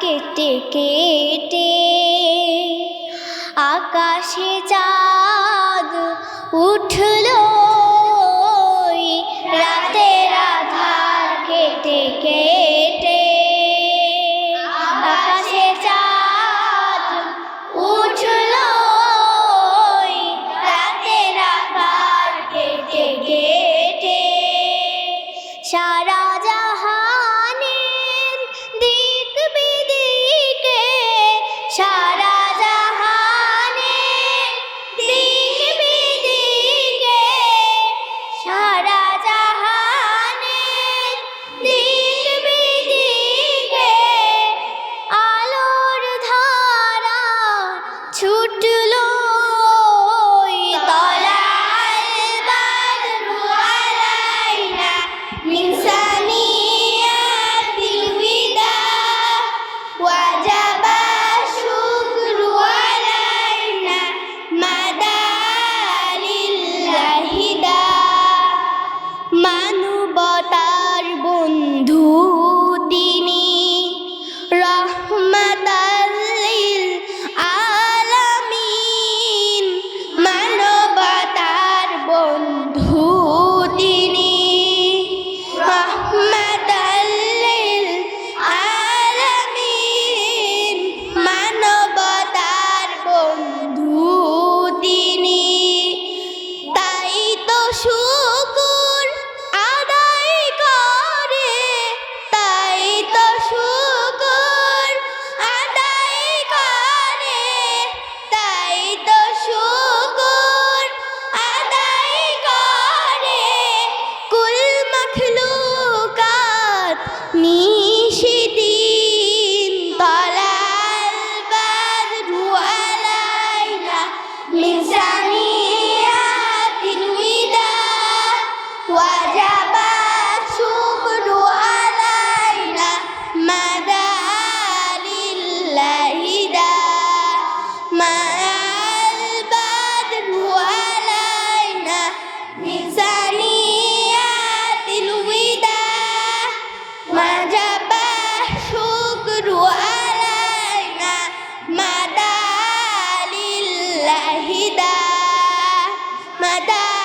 কেটে কেটে আকাশে চাঁদ উঠল সারা জাহানে দিক বিদিকে সারা জাহানে দিক বিদিকে আলোর ধারা ছুটলো তলা আলবাদ মুআলাইনা মিন আমি vida, matar.